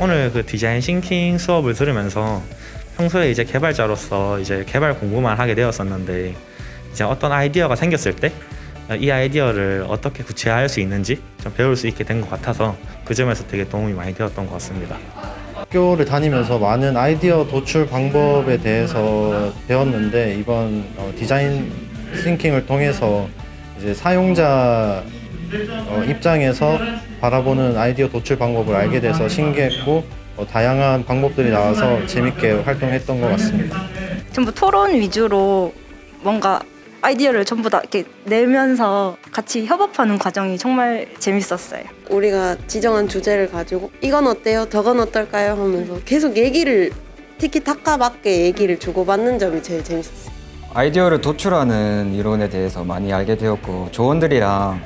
오늘 그 디자인 싱킹 수업을 들으면서 평소에 이제 개발자로서 이제 개발 공부만 하게 되었었는데 이제 어떤 아이디어가 생겼을 때 이 아이디어를 어떻게 구체화할 수 있는지 좀 배울 수 있게 된 것 같아서 그 점에서 되게 도움이 많이 되었던 것 같습니다. 학교를 다니면서 많은 아이디어 도출 방법에 대해서 배웠는데 이번 어, 디자인 싱킹을 통해서 이제 사용자 어, 입장에서 바라보는 아이디어 도출 방법을 알게 돼서 신기했고 어, 다양한 방법들이 나와서 재밌게 활동했던 것 같습니다. 전부 토론 위주로 뭔가 아이디어를 전부 다 이렇게 내면서 같이 협업하는 과정이 정말 재밌었어요. 우리가 지정한 주제를 가지고 이건 어때요? 저건 어떨까요? 하면서 계속 얘기를 티키타카 맞게 얘기를 주고받는 점이 제일 재밌었어요. 아이디어를 도출하는 이론에 대해서 많이 알게 되었고 조원들이랑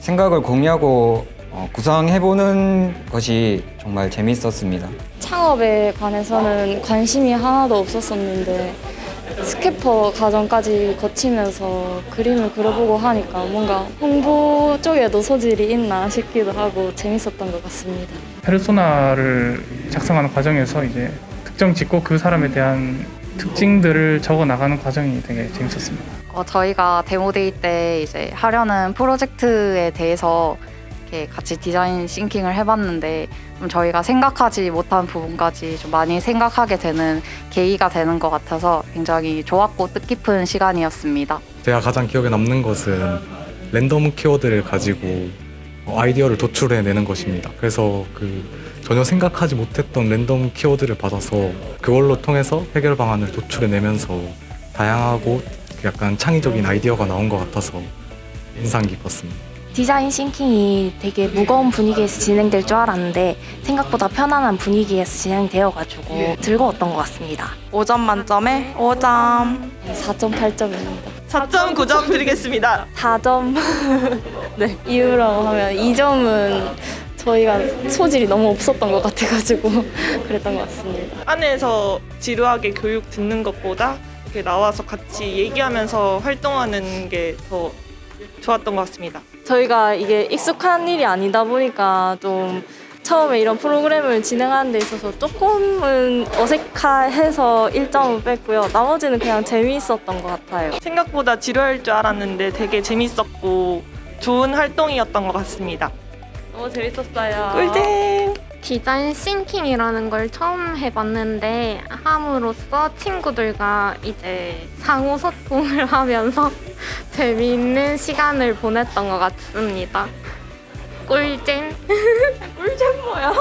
생각을 공유하고 어, 구상해보는 것이 정말 재밌었습니다. 창업에 관해서는 관심이 하나도 없었었는데 스캐퍼 과정까지 거치면서 그림을 그려보고 하니까 뭔가 홍보 쪽에도 소질이 있나 싶기도 하고 재밌었던 것 같습니다. 페르소나를 작성하는 과정에서 이제 특정 짓고 그 사람에 대한 특징들을 적어 나가는 과정이 되게 재밌었습니다. 어, 저희가 데모데이 때 이제 하려는 프로젝트에 대해서 이렇게 같이 디자인 싱킹을 해봤는데 좀 저희가 생각하지 못한 부분까지 좀 많이 생각하게 되는 계기가 되는 것 같아서 굉장히 좋았고 뜻깊은 시간이었습니다. 제가 가장 기억에 남는 것은 랜덤 키워드를 가지고 어, 아이디어를 도출해내는 것입니다. 그래서 그 전혀 생각하지 못했던 랜덤 키워드를 받아서 그걸로 통해서 해결 방안을 도출해내면서 다양하고 약간 창의적인 아이디어가 나온 것 같아서 인상 깊었습니다. 디자인 싱킹이 되게 무거운 분위기에서 진행될 줄 알았는데 생각보다 편안한 분위기에서 진행되어가지고 즐거웠던 것 같습니다. 5점 만점에 5점. 4.8점입니다. 4.9점 드리겠습니다. 4점. 네, 이유라고 하면 2점은 저희가 소질이 너무 없었던 것 같아가지고 그랬던 것 같습니다. 안에서 지루하게 교육 듣는 것보다 이렇게 나와서 같이 얘기하면서 활동하는 게 더 좋았던 것 같습니다. 저희가 이게 익숙한 일이 아니다 보니까 좀 처음에 이런 프로그램을 진행하는 데 있어서 조금은 어색해서 1점을 뺐고요. 나머지는 그냥 재미있었던 것 같아요. 생각보다 지루할 줄 알았는데 되게 재밌었고 좋은 활동이었던 것 같습니다. 너무 재밌었어요. 꿀잼! 디자인 싱킹이라는 걸 처음 해봤는데 함으로써 친구들과 이제 상호 소통을 하면서 재미있는 시간을 보냈던 것 같습니다. 꿀잼. 꿀잼 뭐야?